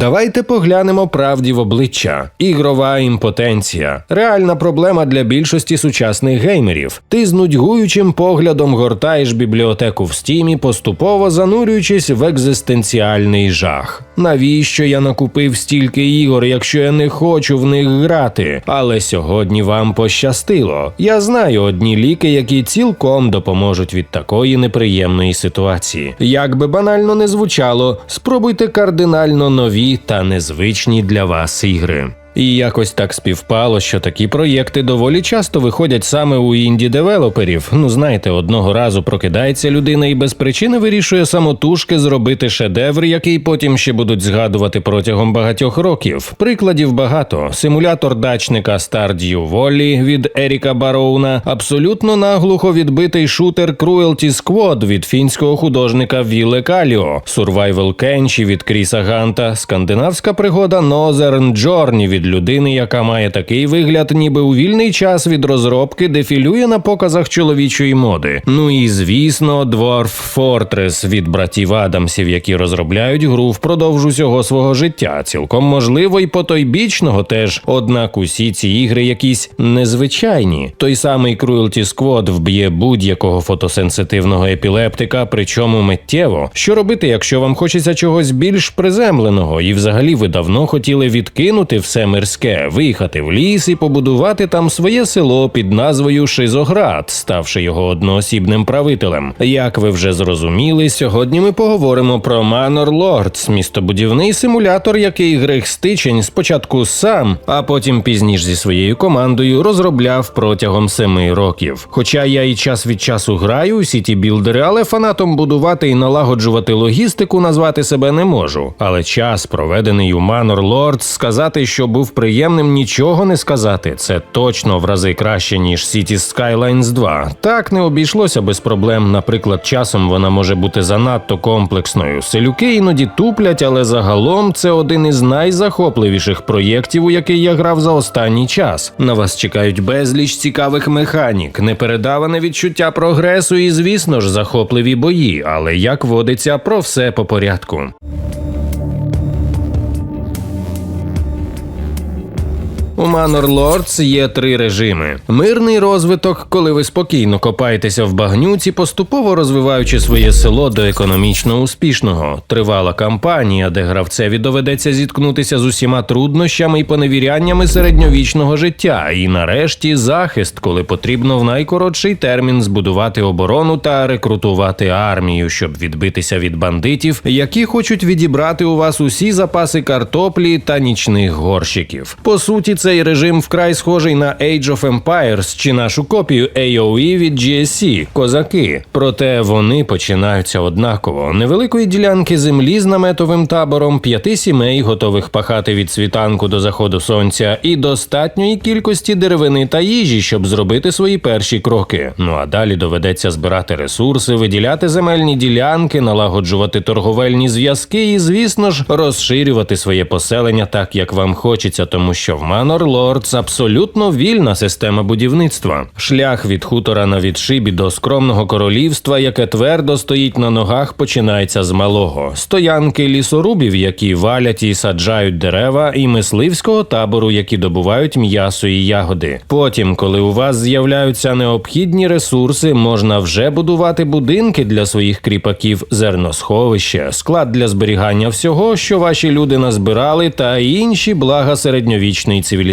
Давайте поглянемо правді в обличчя. Ігрова імпотенція реальна проблема для більшості сучасних геймерів. Ти з нудьгуючим поглядом гортаєш бібліотеку в стімі, поступово занурюючись в екзистенціальний жах. Навіщо я накупив стільки ігор, якщо я не хочу в них грати? Але сьогодні вам пощастило. Я знаю одні ліки, які цілком допоможуть від такої неприємної ситуації. Як би банально не звучало, спробуйте кардинально нові та незвичні для вас ігри. І якось так співпало, що такі проєкти доволі часто виходять саме у інді-девелоперів. Ну знаєте, одного разу прокидається людина і без причини вирішує самотужки зробити шедевр, який потім ще будуть згадувати протягом багатьох років. Прикладів багато: симулятор дачника Stardew Valley від Еріка Бароуна, абсолютно наглухо відбитий шутер Cruelty Squad від фінського художника Віле Каліо, Survival Кенчі від Кріса Ганта, скандинавська пригода Northern Journey від людини, яка має такий вигляд, ніби у вільний час від розробки дефілює на показах чоловічої моди. Ну і звісно, Dwarf Fortress від братів Адамсів, які розробляють гру впродовж усього свого життя. Цілком можливо, і потойбічного теж. Однак усі ці ігри якісь незвичайні. Той самий Cruelty Squad вб'є будь-якого фотосенситивного епілептика, причому миттєво. Що робити, якщо вам хочеться чогось більш приземленого, і взагалі ви давно хотіли відкинути все мирське, виїхати в ліс і побудувати там своє село під назвою Шизоград, ставши його одноосібним правителем. Як ви вже зрозуміли, сьогодні ми поговоримо про Manor Lords, містобудівний симулятор, який Грег Стичень спочатку сам, а потім пізніше зі своєю командою розробляв протягом семи років. Хоча я і час від часу граю у сіті білдери, але фанатом будувати і налагоджувати логістику назвати себе не можу. Але час, проведений у Manor Lords, сказати, що був приємним, нічого не сказати. Це точно в рази краще ніж Cities Skylines 2. Так не обійшлося без проблем. Наприклад, часом вона може бути занадто комплексною. Селюки іноді туплять, але загалом це один із найзахопливіших проєктів, у який я грав за останній час. На вас чекають безліч цікавих механік, непередаване відчуття прогресу і, звісно ж, захопливі бої. Але як водиться про все по порядку. У Manor Lords є три режими: мирний розвиток, коли ви спокійно копаєтеся в багнюці, поступово розвиваючи своє село до економічно успішного, тривала кампанія, де гравцеві доведеться зіткнутися з усіма труднощами і поневіряннями середньовічного життя, і нарешті захист, коли потрібно в найкоротший термін збудувати оборону та рекрутувати армію, щоб відбитися від бандитів, які хочуть відібрати у вас усі запаси картоплі та нічних горщиків. По суті, цей режим вкрай схожий на Age of Empires чи нашу копію AOE від GSC – козаки. Проте вони починаються однаково. Невеликої ділянки землі з наметовим табором, п'яти сімей, готових пахати від світанку до заходу сонця, і достатньої кількості деревини та їжі, щоб зробити свої перші кроки. Ну а далі доведеться збирати ресурси, виділяти земельні ділянки, налагоджувати торговельні зв'язки і, звісно ж, розширювати своє поселення так, як вам хочеться, тому що в Манор Лордс абсолютно вільна система будівництва. Шлях від хутора на відшибі до скромного королівства, яке твердо стоїть на ногах, починається з малого стоянки лісорубів, які валять і саджають дерева, і мисливського табору, які добувають м'ясо і ягоди. Потім, коли у вас з'являються необхідні ресурси, можна вже будувати будинки для своїх кріпаків, зерносховище, склад для зберігання всього, що ваші люди назбирали, та інші блага середньовічної цивілізації.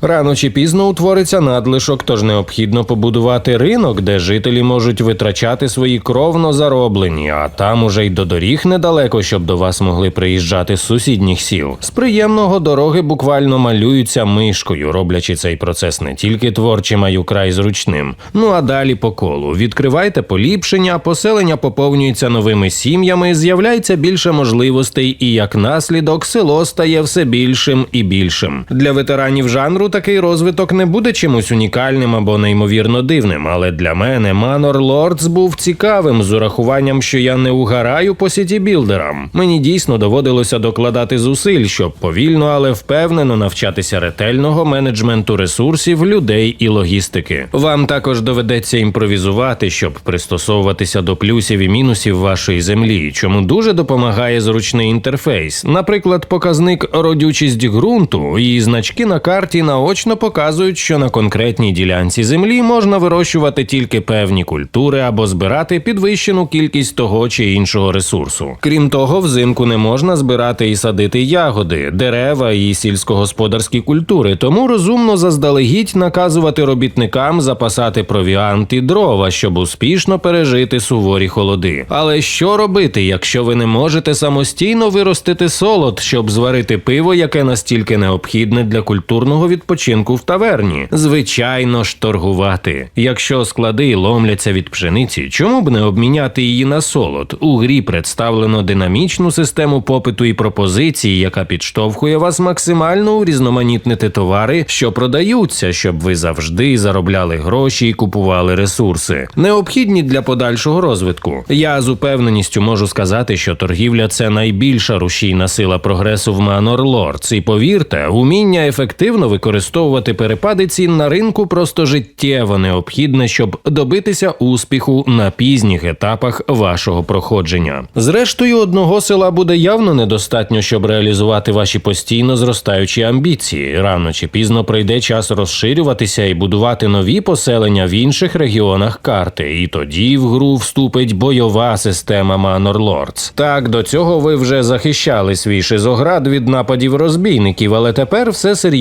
Рано чи пізно утвориться надлишок, тож необхідно побудувати ринок, де жителі можуть витрачати свої кровно зароблені, а там уже й до доріг недалеко, щоб до вас могли приїжджати з сусідніх сіл. З приємного дороги буквально малюються мишкою, роблячи цей процес не тільки творчим, а й украй зручним. Ну а далі по колу відкривайте поліпшення, поселення поповнюється новими сім'ями, з'являється більше можливостей, і як наслідок село стає все більшим і більшим. Для ветеранів ветеранів жанру такий розвиток не буде чимось унікальним або неймовірно дивним. Але для мене Манор Лордс був цікавим з урахуванням, що я не угораю по сітібілдерам. Мені дійсно доводилося докладати зусиль, щоб повільно, але впевнено навчатися ретельного менеджменту ресурсів, людей і логістики. Вам також доведеться імпровізувати, щоб пристосовуватися до плюсів і мінусів вашої землі, чому дуже допомагає зручний інтерфейс. Наприклад, показник родючість ґрунту і значки на карті наочно показують, що на конкретній ділянці землі можна вирощувати тільки певні культури або збирати підвищену кількість того чи іншого ресурсу. Крім того, взимку не можна збирати і садити ягоди, дерева і сільськогосподарські культури, тому розумно заздалегідь наказувати робітникам запасати провіант і дрова, щоб успішно пережити суворі холоди. Але що робити, якщо ви не можете самостійно виростити солод, щоб зварити пиво, яке настільки необхідне для культурного відпочинку в таверні? Звичайно ж, торгувати. Якщо склади ломляться від пшениці, чому б не обміняти її на солод? У грі представлено динамічну систему попиту і пропозиції, яка підштовхує вас максимально урізноманітнити товари, що продаються, щоб ви завжди заробляли гроші і купували ресурси, необхідні для подальшого розвитку. Я з упевненістю можу сказати, що торгівля це найбільша рушійна сила прогресу в Manor Lords. І повірте, уміння ефективно використовувати перепади цін на ринку просто життєво необхідне, щоб добитися успіху на пізніх етапах вашого проходження. Зрештою, одного села буде явно недостатньо, щоб реалізувати ваші постійно зростаючі амбіції. Рано чи пізно прийде час розширюватися і будувати нові поселення в інших регіонах карти, і тоді в гру вступить бойова система Manor Lords. Так, до цього ви вже захищали свій шизоград від нападів розбійників, але тепер все серйозно,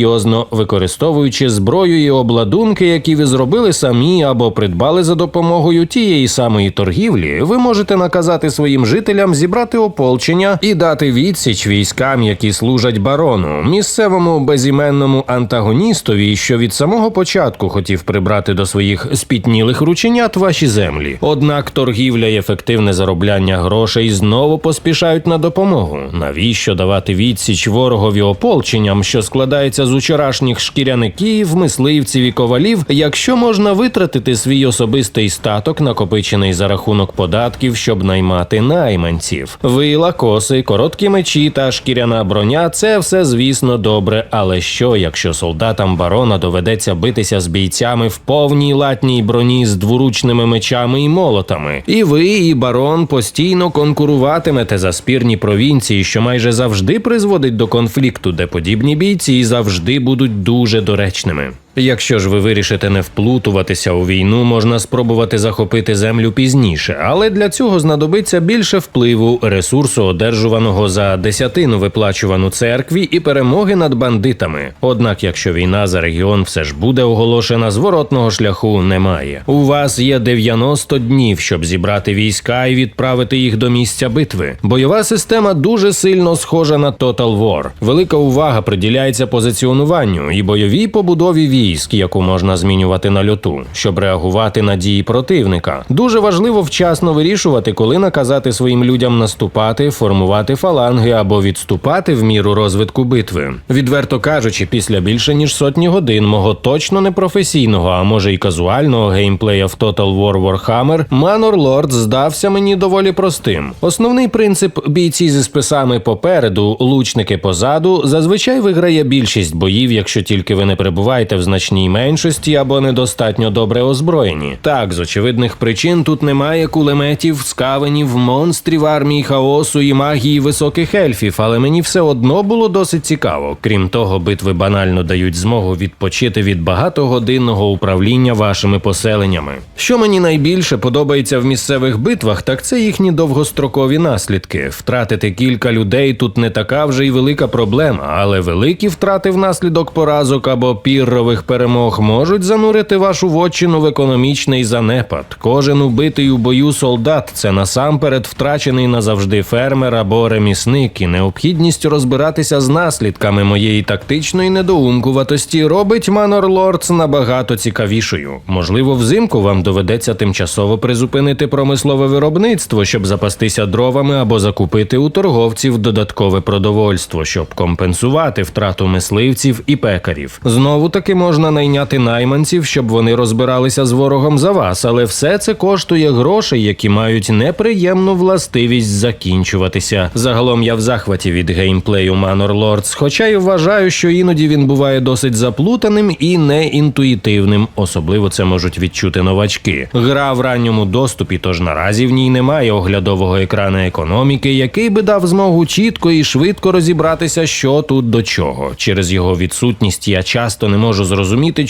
використовуючи зброю і обладунки, які ви зробили самі або придбали за допомогою тієї самої торгівлі, ви можете наказати своїм жителям зібрати ополчення і дати відсіч військам, які служать барону, місцевому безіменному антагоністові, що від самого початку хотів прибрати до своїх спітнілих рученят ваші землі. Однак торгівля і ефективне заробляння грошей знову поспішають на допомогу. Навіщо давати відсіч ворогові ополченням, що складається з учорашніх шкіряників, мисливців і ковалів, якщо можна витратити свій особистий статок, накопичений за рахунок податків, щоб наймати найманців, вила, коси, короткі мечі та шкіряна броня це все, звісно, добре. Але що, якщо солдатам барона доведеться битися з бійцями в повній латній броні з дворучними мечами і молотами? І ви, і барон постійно конкуруватимете за спірні провінції, що майже завжди призводить до конфлікту, де подібні бійці завжди будуть дуже доречними. Якщо ж ви вирішите не вплутуватися у війну, можна спробувати захопити землю пізніше, але для цього знадобиться більше впливу, ресурсу, одержуваного за десятину виплачувану церкві і перемоги над бандитами. Однак, якщо війна за регіон все ж буде оголошена, зворотного шляху немає. У вас є 90 днів, щоб зібрати війська і відправити їх до місця битви. Бойова система дуже сильно схожа на Total War. Велика увага приділяється позиціонуванню і бойовій побудові військ, яку можна змінювати на льоту, щоб реагувати на дії противника. Дуже важливо вчасно вирішувати, коли наказати своїм людям наступати, формувати фаланги або відступати в міру розвитку битви. Відверто кажучи, після більше ніж сотні годин мого точно непрофесійного, а може й казуального геймплея в Total War Warhammer, Manor Lord здався мені доволі простим. Основний принцип бійці зі списами попереду, лучники позаду, зазвичай виграє більшість боїв, якщо тільки ви не перебуваєте в значній меншості або недостатньо добре озброєні. Так, з очевидних причин тут немає кулеметів, скавенів, монстрів армії хаосу і магії високих ельфів, але мені все одно було досить цікаво. Крім того, битви банально дають змогу відпочити від багатогодинного управління вашими поселеннями. Що мені найбільше подобається в місцевих битвах, так це їхні довгострокові наслідки. Втратити кілька людей тут не така вже й велика проблема, але великі втрати внаслідок поразок або піррових ваших перемог можуть занурити вашу вотчину в економічний занепад. Кожен убитий у бою солдат це насамперед втрачений назавжди фермер або ремісник, і необхідність розбиратися з наслідками моєї тактичної недоумкуватості робить Манор Лордс набагато цікавішою. Можливо, взимку вам доведеться тимчасово призупинити промислове виробництво, щоб запастися дровами або закупити у торговців додаткове продовольство, щоб компенсувати втрату мисливців і пекарів. Знову таки можна найняти найманців, щоб вони розбиралися з ворогом за вас, але все це коштує грошей, які мають неприємну властивість закінчуватися. Загалом я в захваті від геймплею Manor Lords, хоча й вважаю, що іноді він буває досить заплутаним і неінтуїтивним. Особливо це можуть відчути новачки. Гра в ранньому доступі, тож наразі в ній немає оглядового екрана економіки, який би дав змогу чітко і швидко розібратися, що тут до чого. Через його відсутність я часто не можу зрозуміти,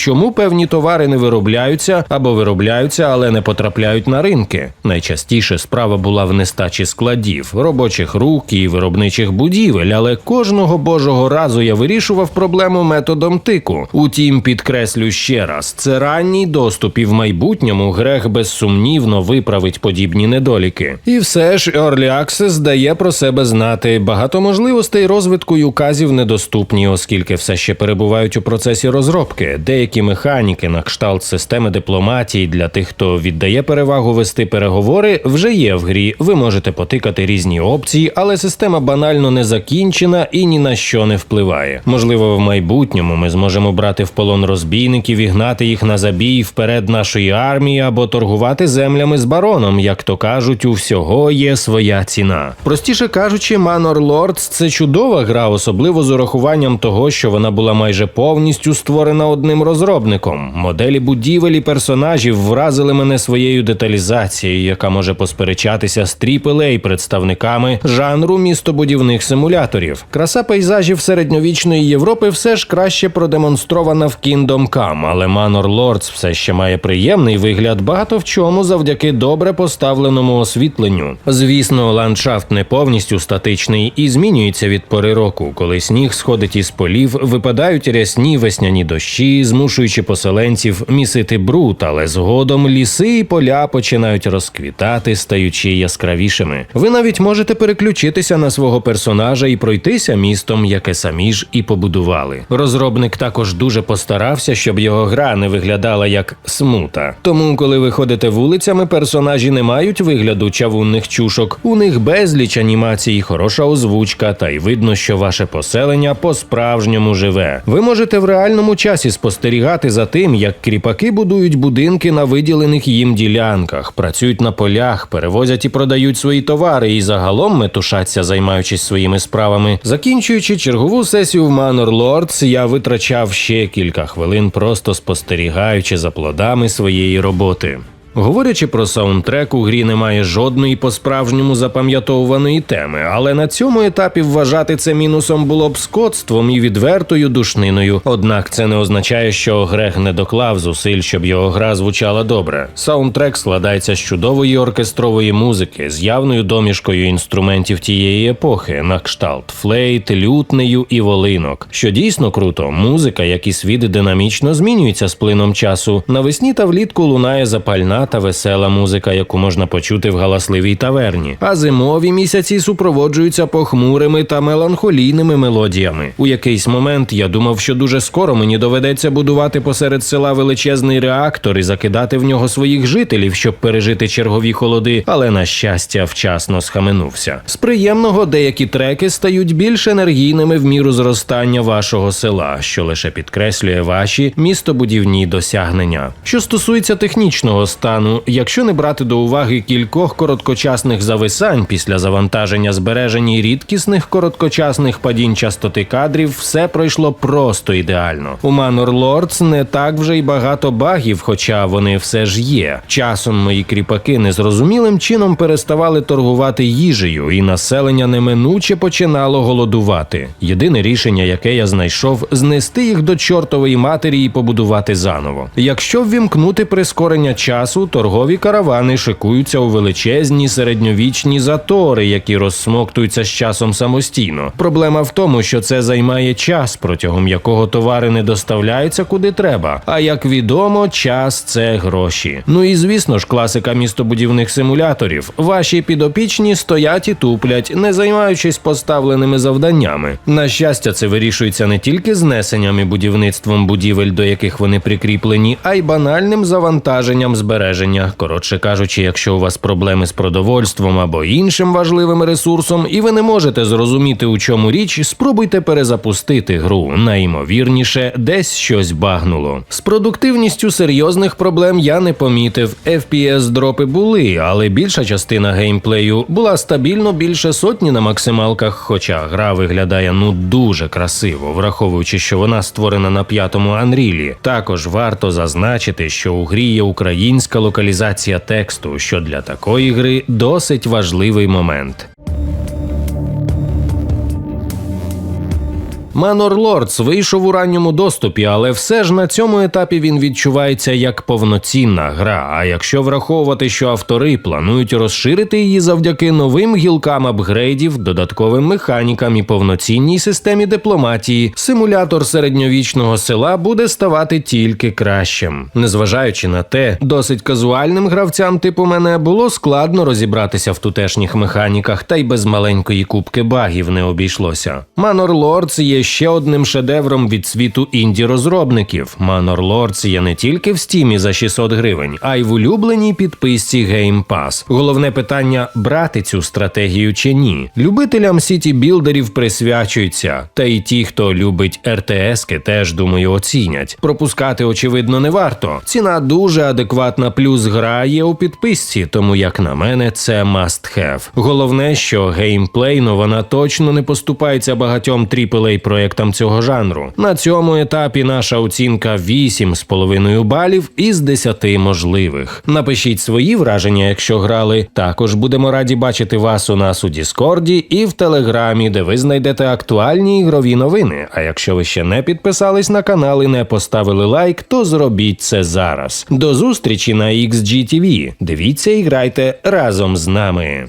чому певні товари не виробляються або виробляються, але не потрапляють на ринки. Найчастіше справа була в нестачі складів, робочих рук і виробничих будівель, але кожного божого разу я вирішував проблему методом тику. Утім, підкреслю ще раз: це ранній доступ, і в майбутньому грех безсумнівно виправить подібні недоліки. І все ж Early Access дає про себе знати. Багато можливостей розвитку і указів недоступні, оскільки все ще перебувають у процесі розробки. Деякі механіки на кшталт системи дипломатії для тих, хто віддає перевагу вести переговори, вже є в грі. Ви можете потикати різні опції, але система банально не закінчена і ні на що не впливає. Можливо, в майбутньому ми зможемо брати в полон розбійників і гнати їх на забій вперед нашої армії або торгувати землями з бароном. Як то кажуть, у всього є своя ціна. Простіше кажучи, Manor Lords – це чудова гра, особливо з урахуванням того, що вона була майже повністю створена одним розробником. Моделі будівель і персонажів вразили мене своєю деталізацією, яка може посперечатися з AAA представниками жанру містобудівних симуляторів. Краса пейзажів середньовічної Європи все ж краще продемонстрована в Kingdom Come, але Manor Lords все ще має приємний вигляд багато в чому завдяки добре поставленому освітленню. Звісно, ландшафт не повністю статичний і змінюється від пори року, коли сніг сходить із полів, випадають рясні весняні дощі, змушуючи поселенців місити бруд, але згодом ліси і поля починають розквітати, стаючи яскравішими. Ви навіть можете переключитися на свого персонажа і пройтися містом, яке самі ж і побудували. Розробник також дуже постарався, щоб його гра не виглядала як смута. Тому, коли ви ходите вулицями, персонажі не мають вигляду чавунних чушок. У них безліч анімацій, хороша озвучка, та й видно, що ваше поселення по-справжньому живе. Ви можете в реальному часі спостерігати за тим, як кріпаки будують будинки на виділених їм ділянках, працюють на полях, перевозять і продають свої товари, і загалом метушаться, займаючись своїми справами. Закінчуючи чергову сесію в Manor Lords, я витрачав ще кілька хвилин, просто спостерігаючи за плодами своєї роботи. Говорячи про саундтрек, у грі немає жодної по-справжньому запам'ятовуваної теми, але на цьому етапі вважати це мінусом було б скотством і відвертою душниною. Однак це не означає, що Грег не доклав зусиль, щоб його гра звучала добре. Саундтрек складається з чудової оркестрової музики, з явною домішкою інструментів тієї епохи, на кшталт флейт, лютнею і волинок. Що дійсно круто, музика, як і світ, динамічно змінюється з плином часу. Навесні та влітку лунає запальна та весела музика, яку можна почути в галасливій таверні. А зимові місяці супроводжуються похмурими та меланхолійними мелодіями. У якийсь момент я думав, що дуже скоро мені доведеться будувати посеред села величезний реактор і закидати в нього своїх жителів, щоб пережити чергові холоди, але на щастя вчасно схаменувся. З приємного деякі треки стають більш енергійними в міру зростання вашого села, що лише підкреслює ваші містобудівні досягнення. Що стосується технічного стану, якщо не брати до уваги кількох короткочасних зависань після завантаження збережень і рідкісних короткочасних падінь частоти кадрів, все пройшло просто ідеально. У Manor Lords не так вже й багато багів, хоча вони все ж є. Часом мої кріпаки незрозумілим чином переставали торгувати їжею, і населення неминуче починало голодувати. Єдине рішення, яке я знайшов, знести їх до чортової матері і побудувати заново. Якщо ввімкнути прискорення часу, торгові каравани шикуються у величезні середньовічні затори, які розсмоктуються з часом самостійно. Проблема в тому, що це займає час, протягом якого товари не доставляються куди треба. А як відомо, час це гроші. Ну і звісно ж, класика містобудівних симуляторів. Ваші підопічні стоять і туплять, не займаючись поставленими завданнями. На щастя, це вирішується не тільки знесенням і будівництвом будівель, до яких вони прикріплені, а й банальним завантаженням збереження. Коротше кажучи, якщо у вас проблеми з продовольством або іншим важливим ресурсом, і ви не можете зрозуміти, у чому річ, спробуйте перезапустити гру. Найімовірніше, десь щось багнуло. З продуктивністю серйозних проблем я не помітив. FPS дропи були, але більша частина геймплею була стабільно більше сотні на максималках, хоча гра виглядає ну дуже красиво, враховуючи, що вона створена на п'ятому Unreal. Також варто зазначити, що у грі є українська локалізація тексту, що для такої гри досить важливий момент. Manor Lords вийшов у ранньому доступі, але все ж на цьому етапі він відчувається як повноцінна гра. А якщо враховувати, що автори планують розширити її завдяки новим гілкам апгрейдів, додатковим механікам і повноцінній системі дипломатії, симулятор середньовічного села буде ставати тільки кращим. Незважаючи на те, досить казуальним гравцям типу мене було складно розібратися в тутешніх механіках, та й без маленької кубки багів не обійшлося. Manor Lords є ще одним шедевром від світу інді розробників. Manor Lords є не тільки в стімі за 600 гривень, а й в улюбленій підписці Game Pass. Головне питання брати цю стратегію чи ні. Любителям сіті білдерів присвячується, та й ті, хто любить РТСки, теж думаю, оцінять. Пропускати очевидно не варто. Ціна дуже адекватна, плюс гра є у підписці, тому як на мене, це must have. Головне, що геймплейно вона точно не поступається багатьом AAA проєктам цього жанру. На цьому етапі наша оцінка 8,5 балів із 10 можливих. Напишіть свої враження, якщо грали. Також будемо раді бачити вас у нас у Діскорді і в Телеграмі, де ви знайдете актуальні ігрові новини. А якщо ви ще не підписались на канал і не поставили лайк, то зробіть це зараз. До зустрічі на XGTV. Дивіться і грайте разом з нами.